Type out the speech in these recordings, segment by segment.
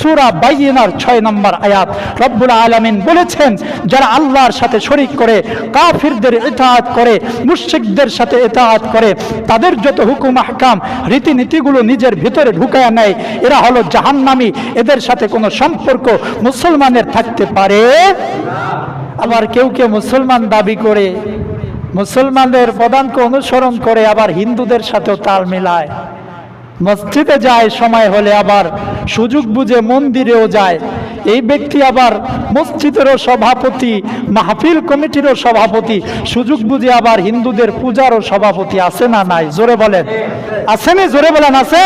সুরা বাইনার ছয় নম্বর আয়াত। রব্বুল আলমিন বলেছেন, যারা আল্লাহর সাথে শরিক করে, কাফিরদের ইতাআত করে, মুশরিকদের সাথে এতাহাত করে, তাদের যত হুকুম, আহকাম, রীতিনীতিগুলো নিজের ভিতরে ঢুকায়া নেয়, এরা হলো জাহান্নামী। এদের সাথে কোনো সম্পর্ক মুসলমানের থাকতে পারে? আবার কেউ কেউ মুসলমান দাবি করে, মুসলমানদের প্রধানকে অনুসরণ করে, আবার হিন্দুদের সাথেও তাল মিলায়। মসজিদে যায়, সময় হলে আবার সুযোগ বুঝে মন্দিরেও যায়। এই ব্যক্তি আবার মসজিদেরও সভাপতি, মাহফিল কমিটিরও সভাপতি, সুযোগ বুঝে আবার হিন্দুদের পূজারও সভাপতি আছে না নাই? জোরে বলেন। আসেনি জোরে বলেন, আছে?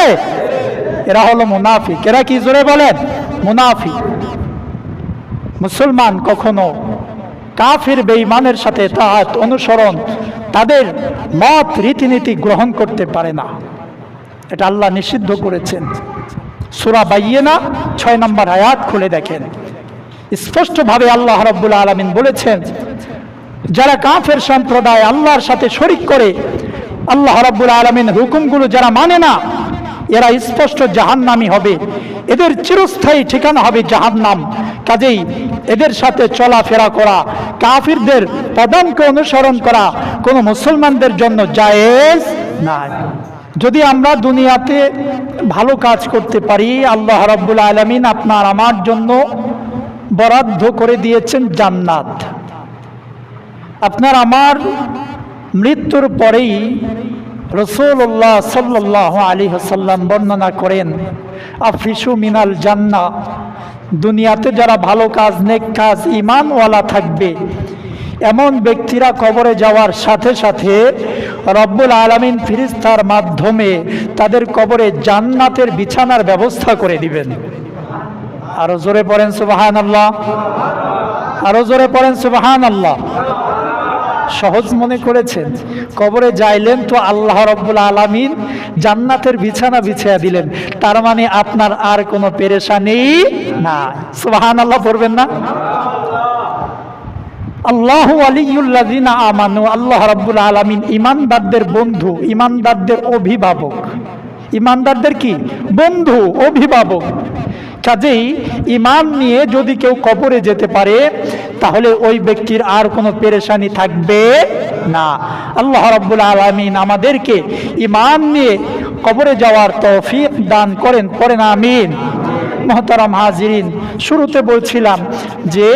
এরা হলো মুনাফিক। এরা কি? জোরে বলেন, মুনাফিক। মুসলমান কখনো কাফির বেঈমানের সাথে তাহাত অনুসরণ, তাদের মত রীতিনীতি গ্রহণ করতে পারে না। এটা আল্লাহ নিষিদ্ধ করেছেন। সুরা বাইয়ে না ছয় নম্বর আয়াত খুলে দেখেন। স্পষ্টভাবে আল্লাহ রব্বুল আলমিন বলেছেন, যারা কাফের সম্প্রদায় আল্লাহর সাথে শরিক করে, আল্লাহ রব্বুল আলমিন হুকুমগুলো যারা মানে না, এরা স্পষ্ট জাহান্নামি হবে। এদের চিরস্থায়ী ঠিকানা হবে জাহান্নাম। কাজেই এদের সাথে চলাফেরা করা, কাফিরদের পদানকে অনুসরণ করা কোনো মুসলমানদের জন্য জায়েজ নাই। যদি আমরা দুনিয়াতে ভালো কাজ করতে পারি, আল্লাহ রাব্বুল আলমিন আপনার আমার জন্য বরাদ্দ করে দিয়েছেন জান্নাত। আপনার আমার মৃত্যুর পরেই রসুল্লাহ সাল্লাহ আলী হাসাল্লাম বর্ণনা করেন, আফিসু মিনাল জান্না দুনিয়াতে যারা ভালো কাজ, নেক কাজ ইমানওয়ালা থাকবে, এমন ব্যক্তিরা কবরে যাওয়ার সাথে সাথে রব্বুল আলমিন ফিরিস্তার মাধ্যমে তাদের কবরে জান্নাতের বিছানার ব্যবস্থা করে দিবেন। আরও জোরে পড়েন সুবাহান আল্লাহ আরও জোরে পড়েন সুবাহান আল্লাহ সহজ মনে করেছেন, কবরে যাইলেন তো আল্লাহ রব্বুল আলমিন জান্নাতের বিছানা বিছিয়ে দিলেন। তার মানে আপনার আর কোনো পেরেশানি না সুবাহান আল্লাহ পড়বেন না? আল্লাহ আলিউল্লাদিনা আমানু, আল্লাহ রাব্বুল আলামিন ইমানদারদের বন্ধু ইমানদারদের অভিভাবক। ইমানদারদের কি? বন্ধু, অভিভাবক। কাজেই ইমান নিয়ে যদি কেউ কবরে যেতে পারে, তাহলে ওই ব্যক্তির আর কোনো পেরেশানি থাকবে না। আল্লাহ রাব্বুল আলামিন আমাদেরকে ইমান নিয়ে কবরে যাওয়ার তৌফিক দান করেন করেন আমিন। মহতারাম হাজিরিন, শুরুতে বলছিলাম যে,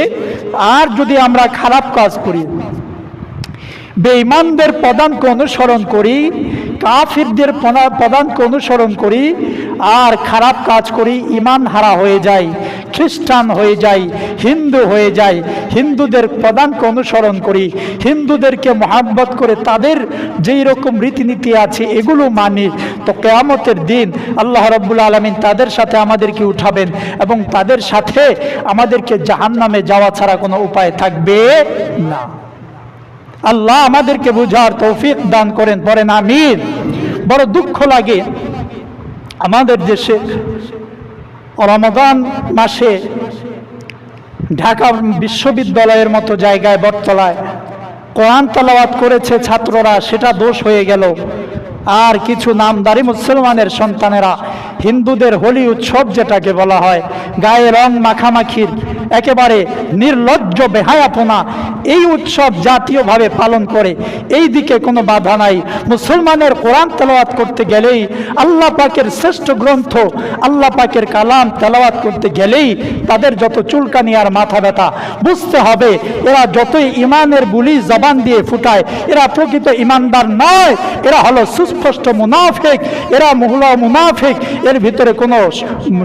আর যদি আমরা খারাপ কাজ করি, বেঈমানদের পদাঙ্ক অনুসরণ করি, কাফিরদের পদাঙ্ক অনুসরণ করি, আর খারাপ কাজ করি ইমান হারা হয়ে যায়। খ্রিস্টান হয়ে যাই, হিন্দু হয়ে যাই, হিন্দুদের প্রধানকে অনুসরণ করি, হিন্দুদেরকে মহাব্বত করে তাদের যেই রকম রীতিনীতি আছে এগুলো মানি, তো কেয়ামতের দিন আল্লাহ রব্বুল আলমিন তাদের সাথে আমাদেরকে উঠাবেন এবং তাদের সাথে আমাদেরকে জাহান্নামে যাওয়া ছাড়া কোনো উপায় থাকবে না। আল্লাহ আমাদেরকে বুঝার তৌফিক দান করেন পরেন আমিন। বড় দুঃখ লাগে আমাদের দেশে রমাদান মাসে ঢাকা বিশ্ববিদ্যালয়ের মতো জায়গায় বটতলায় কোরআন তালাওয়াত করেছে ছাত্ররা, সেটা দোষ হয়ে গেল। আর কিছু নামদারি মুসলমানের সন্তানেরা, হিন্দুদের হোলি উৎসব যেটাকে বলা হয়, গায়ে রং মাখামাখির একেবারে নির্লজ্জ বেহায়াপনা। এই উৎসব জাতীয়ভাবে পালন করে। এই দিকে কোনো বাধা নাই। মুসলমানের কোরআন তেলাওয়াত করতে গেলেই আল্লাহ পাকের শ্রেষ্ঠ গ্রন্থ, আল্লাহ পাকের কালাম তেলাওয়াত করতে গেলেই তাদের যত চুলকানি আর মাথা ব্যথা, বুঝতে হবে এরা যতই ইমানের বুলি জবান দিয়ে ফুটায়, এরা প্রকৃত ইমানদার নয়। এরা হলো সুস্পষ্ট মুনাফিক, এরা মহুলা মুনাফিক। এর ভিতরে কোনো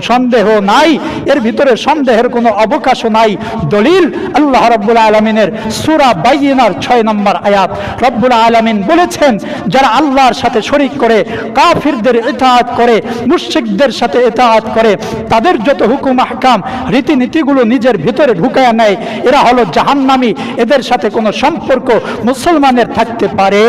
সন্দেহ নাই। এর ভিতরে সন্দেহের কোনো অবকাশও নাই। দলিল আল্লাহ রব্বুল আলমিনের সুরা বাইনার ছয় নম্বর আয়াত। রব্বুল আলমিন বলেছেন, যারা আল্লাহর সাথে শরিক করে, কাফিরদের ইতাআত করে, মুশরিকদের সাথে এতাহাত করে, তাদের যত হুকুম, আহকাম, রীতিনীতিগুলো নিজের ভিতরে ঢুকায়া নেয়, এরা হলো জাহান্নামি। এদের সাথে কোনো সম্পর্ক মুসলমানের থাকতে পারে